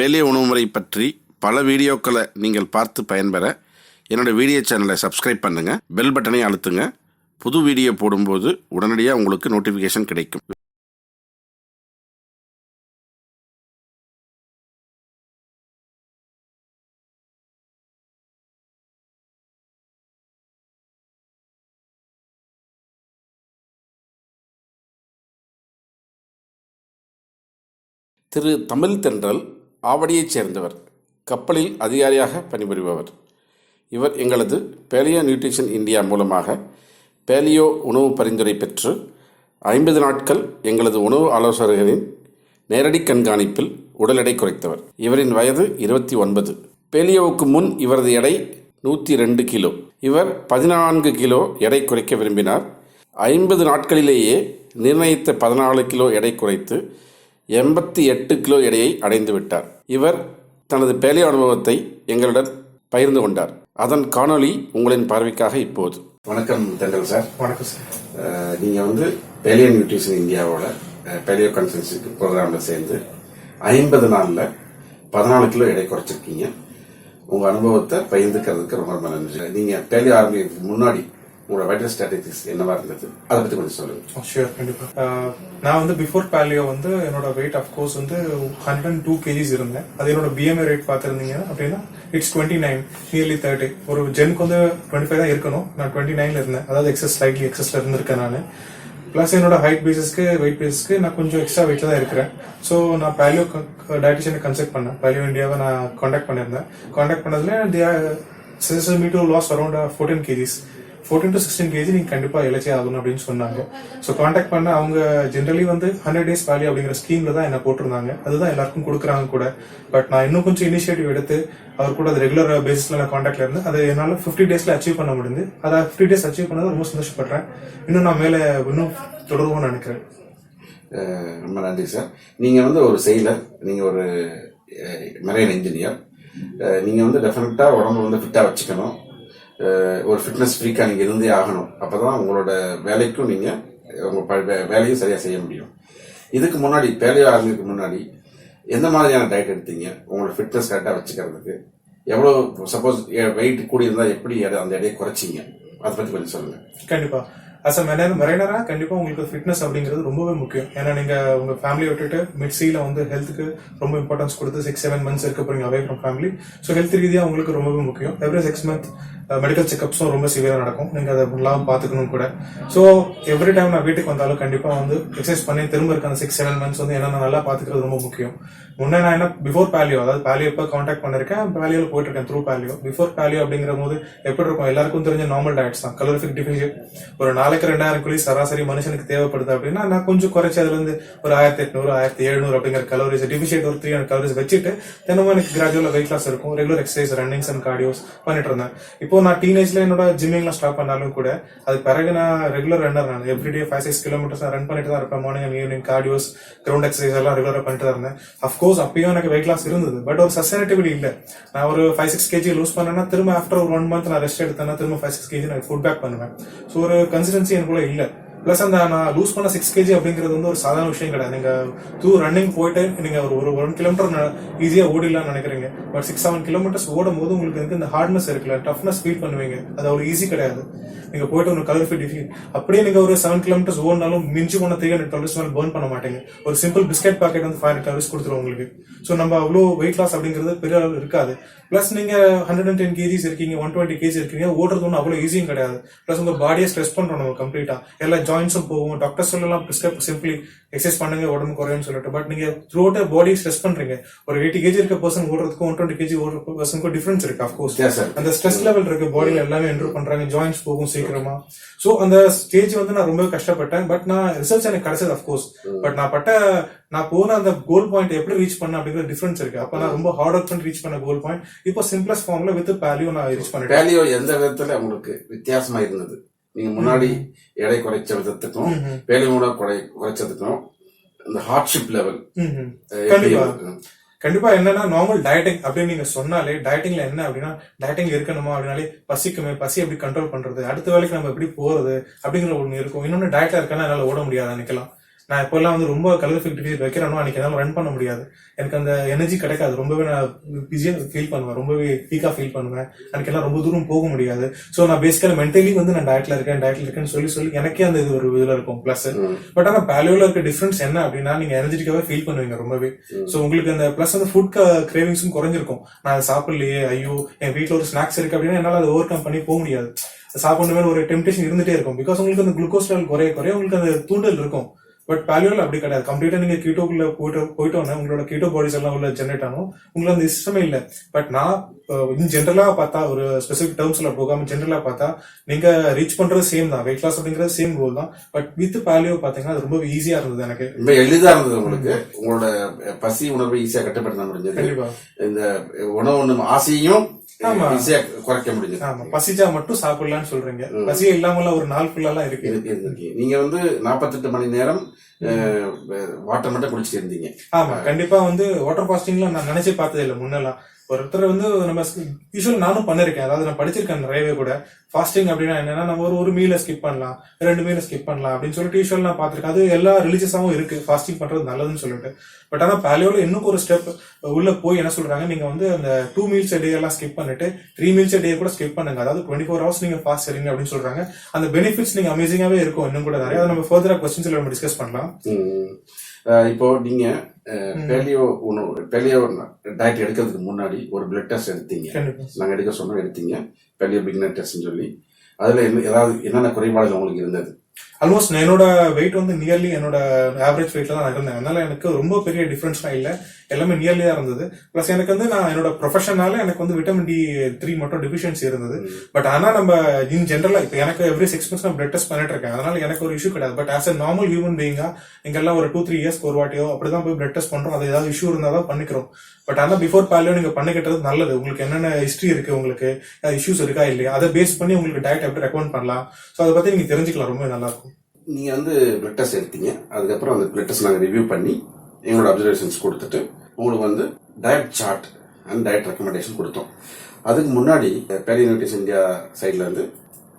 பேலிய உணவு முறை பற்றி பல வீடியோக்களை நீங்கள் பார்த்து பயன்பெற என்னோட வீடியோ சேனலை சப்ஸ்கிரைப் பண்ணுங்கள் பெல் பட்டனை அழுத்துங்க. புது வீடியோ போடும்போது உடனடியாக உங்களுக்கு நோட்டிஃபிகேஷன் கிடைக்கும். திரு தமிழ் தென்றல் ஆவடியைச் சேர்ந்தவர் கப்பலில் அதிகாரியாக பணிபுரிபவர். இவர் எங்களது பேலியோ நியூட்ரிஷன் இந்தியா மூலமாக பேலியோ உணவு பரிந்துரை பெற்று ஐம்பது நாட்கள் எங்களது உணவு ஆலோசகர்களின் நேரடி கண்காணிப்பில் உடல் எடை குறைத்தவர். இவரின் வயது இருபத்தி ஒன்பது. பேலியோவுக்கு முன் இவரது எடை நூற்றி ரெண்டு கிலோ. இவர் பதினான்கு கிலோ எடை குறைக்க விரும்பினார். ஐம்பது நாட்களிலேயே நிர்ணயித்த பதினாலு கிலோ எடை குறைத்து எண்பத்தி எட்டு கிலோ எடையை அடைந்து விட்டார். இவர் தனது பேலியோ அனுபவத்தை எங்களுடன் பகிர்ந்து கொண்டார். அதன் காணொளி உங்களின் பார்வைக்காக இப்போது. வணக்கம் தென்றல் சார். வணக்கம் சார். அஹ், நீங்க வந்து பேலியோ நியூட்ரிஷன் இந்தியாவோட பேலியோ கன்சல்டன்சி ப்ரோக்ராம்ல சேர்ந்து ஐம்பது நாள்ல பதினாலு கிலோ எடை குறைச்சிருக்கீங்க. உங்க அனுபவத்தை பகிர்ந்துக்கிறதுக்கு ரொம்ப ரொம்ப நன்றி. நீங்க பேலியோ ஆரம்பிக்கிறதுக்கு முன்னாடி உங்களோட வைட்டல் ஸ்ட்ராட்டஜிஸ் என்னவா இருந்தது அதை பத்தி கொஞ்சம் சொல்லுங்க. Oh, ஷியோர் கண்டிப்பா. Uh, நான் வந்து பிஃபோர் பேலியோ வந்து என்னோட வெயிட் அஃப்கோர்ஸ் வந்து ஹண்ட்ரட் அண்ட் டூ கேஜிஸ் இருந்தேன். அது என்னோட பிஎம்ஏ ரேட் பார்த்துருந்தீங்க அப்படின்னா it's twenty nine nearly thirty ஒரு ஜென்க்கு வந்து டுவெண்ட்டி ஃபைவ் தான் இருக்கணும். நான் டுவெண்ட்டி நைன்ல இருந்தேன். அதாவது எக்ஸஸ் ஸ்லைட்லி எக்ஸஸ்ல இருந்திருக்கேன் நான். பிளஸ் என்னோட ஹைட் பேசிஸ்க்கு வெயிட் பேசிஸ்க்கு நான் கொஞ்சம் எக்ஸ்ட்ரா வெயிட்ல தான் இருக்கிறேன். ஸோ நான் பேலியோ டயட்டிஷியனை கன்சல்ட் பண்ணேன். பேலியோ இந்தியாவை நான் காண்டாக்ட் பண்ணியிருந்தேன். காண்டாக்ட் பண்ணதுல they suggest me to lose around fourteen kgs fourteen to sixteen kg நீங்க கண்டிப்பா இலச்சே ஆகணும் அப்படின்னு சொன்னாங்க. ஸோ காண்டாக்ட் பண்ண அவங்க ஜென்ரலி வந்து ஹண்ட்ரட் டேஸ் வேலி அப்படிங்கிற ஸ்கீம்ல தான் என்ன போட்டிருந்தாங்க. அதுதான் எல்லாருக்கும் கொடுக்குறாங்க கூட. பட் நான் இன்னும் கொஞ்சம் இனிஷியேட்டிவ் எடுத்து அவர் கூட அது ரெகுலர் பேசிஸ்ல நான் காண்டாக்ட்ல இருந்து அது என்னால ஃபிஃப்டி டேஸ்ல அச்சீவ் பண்ண முடிஞ்சு அதை ஃபிஃப்டி டேஸ் அச்சீவ் பண்ணது ரொம்ப சந்தோஷப்படுறேன். இன்னும் நான் மேல இன்னும் தொடருவோம்னு நினைக்கிறேன். ரொம்ப நன்றி சார். நீங்க வந்து ஒரு செயலர் நீங்க ஒரு மெரைன் இன்ஜினியர் நீங்க வந்து டெஃபினட்டா உடம்பு வந்து ஃபிட்டா வச்சுக்கணும். ஒரு ஃபிட்னஸ் ஃப்ரீக்காக நீங்கள் இருந்தே ஆகணும். அப்போ தான் உங்களோட வேலைக்கும் நீங்கள் உங்கள் வேலையும் சரியாக செய்ய முடியும். இதுக்கு முன்னாடி வேலையை ஆரம்பிக்கு முன்னாடி எந்த மாதிரியான டயட் எடுத்தீங்க? உங்களோட ஃபிட்னஸ் கரெக்டாக வச்சுக்கிறதுக்கு. எவ்வளோ சப்போஸ் வெயிட் கூடி இருந்தால் எப்படி எடை- அந்த எடையை குறைச்சிங்க? அதை பற்றி கொஞ்சம் சொல்லுங்கள் கண்டிப்பாக அஸ் அ மெரைனரா கண்டிப்பா உங்களுக்கு ஃபிட்னஸ் அப்படிங்கிறது ரொம்பவே முக்கியம். ஏன்னா நீங்க உங்க ஃபேமிலி விட்டுட்டு மிட்சியில வந்து ஹெல்த்துக்கு ரொம்ப இம்பார்ட்டன்ஸ் கொடுத்து சிக்ஸ் செவன் மந்த்ஸ் இருக்க போறீங்க away from family so health ரீதியா உங்களுக்கு ரொம்பவே முக்கியம். எவ்ரி சிக்ஸ் மந்த் மெடிக்கல் செக்அப்ஸும் ரொம்ப சிவியராக நடக்கும். நீங்க அதை ஃபுல்லாக பார்த்துக்கணும் கூட. ஸோ எவ்ரி டைம் நான் வீட்டுக்கு வந்தாலும் கண்டிப்பாக வந்து எக்ஸசைஸ் பண்ணி திரும்ப இருக்க அந்த சிக்ஸ் செவன் மந்த்ஸ் வந்து என்னென்ன நல்லா பார்த்துக்கிறது ரொம்ப முக்கியம். முன்னே நான் என்ன பிஃபோர் பேலியோ அதாவது பேலியோ இப்போ காண்டாக்ட் பண்ணிருக்கேன் பேலியோல போயிட்டு இருக்கேன் த்ரூ பேலியோ பிஃபோர் பேலியோ அப்படிங்கிற போது எப்படி இருக்கும்? எல்லாருக்கும் தெரிஞ்ச நார்மல் டயட்ஸ் தான். கலோரிஃபிக் டிஃபிஷியன் ஒரு நாளைக்கு ரெண்டாயிரம் குழி சராசரி மனுஷனுக்கு தேவைப்படுது அப்படின்னா நான் கொஞ்சம் குறைச்சி அதுல இருந்து ஒரு ஆயிரத்தி எட்நூறு ஆயிரத்தி எழுநூறு அப்படிங்கிற கலோரிஸ் டிஃபிஷியட் ஒரு த்ரீ ஹண்ட்ரட் கலோரிஸ் வச்சுட்டு தினமும் எனக்கு கிராஜுவலாக வெயிட் லாஸ் இருக்கும். Regular exercise runnings and cardios பண்ணிட்டு இருந்தேன். இப்போ நான் டீனேஜ்ல என்னோட ஜிம்மிங்லாம் ஸ்டாப் பண்ணாலும் கூட அது பிறகு நான் ரெகுலர் ரன்னர் நான். Everyday five six kilometres run பண்ணிட்டு தான் இருப்பேன். Morning and evening cardios ground exercise எல்லாம் ரெகுலராக பண்ணிட்டு தான் இருந்தேன். அஃப்கோர்ஸ் அப்பயும் எனக்கு வெயிட் லாஸ் இருந்தது. பட் ஒரு சஸ்டைனபிலிட்டி இல்ல. நான் ஒரு ஃபைவ் சிக்ஸ் கேஜி லூஸ் பண்ணேன்னா திரும்ப ஆஃப்டர் ஒரு ஒன் மந்த் நான் ரெஸ்ட் எடுத்தேன்னா திரும்ப ஃபைவ் சிக்ஸ் கேஜி நான் ஃபுட் பேக் பண்ணுவேன். ஸோ ஒரு கன்சிஸ்டன்சி எனக்குள்ள இல்லை. பிளஸ் அந்த நான் லூஸ் பண்ண சிக்ஸ் கேஜி அப்படிங்கிறது வந்து ஒரு சாதாரண விஷயம் கிடையாது. நீங்க டூ ரன்னிங் போயிட்டு நீங்க ஒரு ஒரு ஒன் கிலோமீட்டர் ஈஸியா ஓடிடலாம்னு நினைக்கிறீங்க. பட் சிக்ஸ் செவன் கிலோமீட்டர்ஸ் ஓடும் போது உங்களுக்கு வந்து இந்த ஹார்ட்னஸ் இருக்குல்ல டஃப்னஸ் ஃபீல் பண்ணுவீங்க. அது அவ்வளோ ஈஸி கிடையாது. நீங்க போயிட்டு ஒரு கலர் ஃபிட் அப்படியே நீங்க ஒரு செவன் கிலோமீட்டர்ஸ் ஓடினாலும் மிஞ்சி போன த்ரீ ஹண்ட்ரட் கலர்ஸ் மேலே பர்ன் பண்ண மாட்டீங்க. ஒரு சிம்பிள் பிஸ்கெட் பாக்கெட் வந்து ஃபைவ் ஹண்ட்ரட் கலர்ஸ் கொடுத்துரும் உங்களுக்கு. ஸோ நம்ம அவ்வளோ வெயிட் லாஸ் அப்படிங்கிறது பெரிய அளவு இருக்காது. பிளஸ் நீங்க ஹண்ட்ரட் அண்ட் டென் கேஜிஸ் இருக்கீங்க ஒன் டுவெண்ட்டி கேஜி இருக்கீங்க ஓடுறது ஒன்றும் அவ்வளோ ஈஸியும் கிடையாது. பிளஸ் உங்க பாடியை ஸ்ட்ரெஸ் பண்றோம் நம்ம கம்ப்ளீட்டா எல்லாம் ஜாயின்ஸும் போகும். டாக்டர் சொல்லலாம் பிரிஸ்கிரைப் சிம்பிளி எக்ஸசைஸ் பண்ணுங்க உடம்பு குறையும் சொல்லிட்டு. பட் நீங்க த்ரூ அவுட் பாடி ஸ்ட்ரெஸ் பண்றீங்க. ஒரு எயிட்டி கேஜி இருக்க பர்சன் ஓடுறதுக்கும் ஒன் டுவெண்ட்டி கேஜி ஓடுற பர்சனுக்கும் டிஃபரன்ஸ் இருக்கு அஃப்கோர்ஸ். அந்த ஸ்ட்ரெஸ் லெவல் இருக்கு பாடியில எல்லாமே என்ட்ரு பண்றாங்க ஜாயின்ஸ் போகும் சீக்கிரமா. சோ அந்த ஸ்டேஜ் வந்து நான் ரொம்ப கஷ்டப்பட்டேன். பட் நான் ரிசல்ட்ஸ் எனக்கு கிடைச்சது அஃப்கோர்ஸ் பட் நான் பட்ட நான் போன அந்த கோல் பாயிண்ட் எப்படி ரீச் பண்ண அப்படிங்கிற டிஃபரன்ஸ் இருக்கு. அப்ப நான் ரொம்ப ஹார்ட் ஒர்க் பண்ணி ரீச் பண்ண கோல் பாயிண்ட் இப்போ சிம்பிளஸ்ட் ஃபார்ம்ல வித் பேலியோ நான் ரீச் பண்ணிட்டேன். பேலியோ எந்த விதத்துல உங்களுக்கு வித்தியாசமா இருந்தது? நீங்க முன்னாடி எடை குறைச்ச விதத்துக்கும் பேலியோட குறை குறைச்சதுக்கும் இந்த ஹார்ட்ஷிப் லெவல் கண்டிப்பா. என்னன்னா நார்மல் டயட்டிங் அப்படின்னு நீங்க சொன்னாலே டயட்டிங்ல என்ன அப்படின்னா டயட்டிங் இருக்கணுமா அப்படின்னாலே பசிக்குமே பசி எப்படி கண்ட்ரோல் பண்றது அடுத்த வேலைக்கு நம்ம எப்படி போறது அப்படிங்கிற ஒண்ணு இருக்கும். இன்னொன்னு டயட்ல இருக்கனா என்னால ஓட முடியாது நிக்கலாம் நான் இப்போல்லாம் வந்து ரொம்ப கலரிஃபிக் டிஃபிட் வைக்கிறேனோ. அன்னைக்கு என்னால் ரன் பண்ண முடியாது. எனக்கு அந்த எனர்ஜி கிடைக்காது. ரொம்பவே நான் பிஸியாக ஃபீல் பண்ணுவேன். ரொம்பவே வீக்காக ஃபீல் பண்ணுவேன். அன்னைக்கு எல்லாம் ரொம்ப தூரம் போக முடியாது. ஸோ நான் பேசிக்கலி மென்டலி வந்து நான் டயட்ல இருக்கேன். டயட்ல இருக்கேன்னு சொல்லி சொல்லி எனக்கே அந்த இது ஒரு இதுல இருக்கும். ப்ளஸ் பட் ஆனா பேலியோல இருக்க டிஃபரன்ஸ் என்ன அப்படின்னா நீங்க எனர்ஜெட்டிக்காவே ஃபீல் பண்ணுவீங்க ரொம்பவே. சோ உங்களுக்கு அந்த பிளஸ் அந்த ஃபுட் கிரேவிங்ஸும் குறைஞ்சிருக்கும். நான் சாப்பிடலையே ஐயோ என் வீட்ல ஒரு ஸ்நாக்ஸ் இருக்கு அப்படின்னா என்னால அதை ஓவர் கம் பண்ணி போக முடியாது. சாப்பிடணுமே ஒரு டெம்டேஷன் இருந்துட்டே இருக்கும். பிகாஸ் உங்களுக்கு அந்த குளுக்கோஸ் லெவல் குறைய குறைய உங்களுக்கு அந்த தூண்டல் இருக்கும். பட் பேலியோல அப்படி கிடையாது. கம்ப்ளீட்டா நீங்க கீட்டோக்குள்ள போயிட்டு போயிட்டோன்னே உங்களோட கீட்டோ பாடிஸ் எல்லாம் உள்ள ஜென்ரேட் ஆகும். உங்களுக்கு அந்த சிஸ்டமே இல்ல. பட் நான் இன் ஜென்ரலா பார்த்தா ஒரு ஸ்பெசிபிக் டேர்ம்ஸ்ல போகாம ஜென்ரலா பார்த்தா நீங்க ரீச் பண்றது சேம் தான். வெயிட் லாஸ் அப்படிங்கிறது சேம் கோல் தான். பட் வித் பேலியோ பாத்தீங்கன்னா அது ரொம்ப ஈஸியா இருந்தது எனக்கு. ரொம்ப எளிதா இருந்தது உங்களுக்கு. உங்களோட பசி உணர்வை ஈஸியா கட்டுப்படுத்த முடிஞ்சது. கண்டிப்பா. இந்த உணவு உண்ணும் ஆசையும். ஈஸியா குறைக்க முடிஞ்சது ஆமா. பசிச்சா மட்டும் சாப்பிடலாம்னு சொல்றீங்க. பசியே இல்லாமலாம் ஒரு நாள் ஃபுல்லா இருக்கு. நீங்க வந்து நாற்பத்தெட்டு மணி நேரம் வாட்டர் மட்டும் குடிச்சிட்டு இருந்தீங்க. ஆமா. கண்டிப்பா வந்து வாட்டர் ஃபாஸ்டிங்ல நான் நினைச்சே பார்த்தது இல்ல முன்னெல்லாம். ஒருத்தர் வந்து நம்ம யூஸ்வல் நானும் பண்ணிருக்கேன். அதாவது நான் படிச்சிருக்கேன் நிறையவே கூட. ஃபாஸ்டிங் அப்படின்னா என்னன்னா நம்ம ஒரு ஒரு மீல ஸ்கிப் பண்ணலாம். ரெண்டு மீல ஸ்கிப் பண்ணலாம் அப்படின்னு சொல்லிட்டு யூஸ்வல் நான் பார்த்துருக்கேன். அது எல்லா ரிலீஜியஸாகவும் இருக்கு. ஃபாஸ்டிங் பண்றது நல்லதுன்னு சொல்லிட்டு. பட் ஆனா பேலியோல இன்னும் ஒரு ஸ்டெப் உள்ள போய் என்ன சொல்றாங்க நீங்க வந்து அந்த டூ மீல்ஸ் டே எல்லாம் ஸ்கிப் பண்ணிட்டு த்ரீ மீல்ஸ் டே கூட ஸ்கிப் பண்ணுங்க. அதாவது டுவெண்ட்டி ஃபோர் ஹவர்ஸ் நீங்க ஃபாஸ்ட் இருங்க அப்படின்னு சொல்றாங்க. அந்த பெனிஃபிட்ஸ் நீங்க அமேசிங்காவே இருக்கும். இன்னும் கூட நிறைய. அதை நம்ம ஃபர்தரா கொஸ்டின்ஸ்ல நம்ம டிஸ்கஸ் பண்ணலாம். இப்போ நீங்க பேலியோ உணவு பேலியோ டயட் எடுக்கிறதுக்கு முன்னாடி ஒரு பிளட் டெஸ்ட் எடுத்தீங்க. கண்டிப்பா. நாங்க எடுக்க சொன்னோம் எடுத்தீங்க. பேலியோ பிகினர் டெஸ்ட்னு சொல்லி. அதுல என்ன ஏதாவது என்னென்ன குறைபாடுகள் உங்களுக்கு இருந்தது? ஆல்மோஸ்ட் என்னோட வெயிட் வந்து நியர்லி என்னோட ஆவரேஜ் வெயிட்ல தான் நான் இருந்தேன். அதனால எனக்கு ரொம்ப பெரிய டிஃபரன்ஸ்லாம் இல்லை. எல்லாமே நியர்லி தான் இருந்தது. ப்ளஸ் எனக்கு வந்து நான் என்னோட ப்ரொஃபஷனால எனக்கு வந்து விட்டமின் டி த்ரீ மட்டும் டிஃபிஷியன்சி இருந்தது. பட் ஆனா நம்ம இன் ஜென்ரலா இப்போ எனக்கு எவ்ரி சிக்ஸ் மந்த்ஸ் நான் பிளட் டெஸ்ட் பண்ணிட்டு இருக்கேன். அதனால எனக்கு ஒரு இஷ்யூ கிடையாது. But as a normal human பீயிங்கா எங்கெல்லாம் ஒரு டூ த்ரீ இயர்ஸ் ஒரு வாட்டியோ அப்படிதான் போய் பிளட் டெஸ்ட் பண்றோம். அது ஏதாவது இஷ்யூ இருந்தால் தான் பண்ணிக்கிறோம். பட் ஆனா பிஃபோர் பேலியோ நீங்க பண்ணிக்கிட்டது நல்லது. உங்களுக்கு என்னென்ன ஹிஸ்டரி இருக்கு உங்களுக்கு? இஷ்யூஸ் இருக்கா இல்லையா? அதை பேஸ் பண்ணி உங்களுக்கு டயட் எப்படி ரெக்கமெண்ட் பண்ணலாம்? ஸோ அதை பத்தி நீங்க தெரிஞ்சுக்கலாம். ரொம்ப நல்லா இருக்கும். நீங்கள் வந்து பிளட் டெஸ்ட் எடுத்தீங்க. அதுக்கப்புறம் அந்த பிளட் டெஸ்ட் நாங்கள் ரிவ்யூ பண்ணி எங்களோட அப்சர்வேஷன்ஸ் கொடுத்துட்டு உங்களுக்கு வந்து diet chart and diet recommendation கொடுத்தோம். அதுக்கு முன்னாடி பேரி இந்தியா சைடில் இருந்து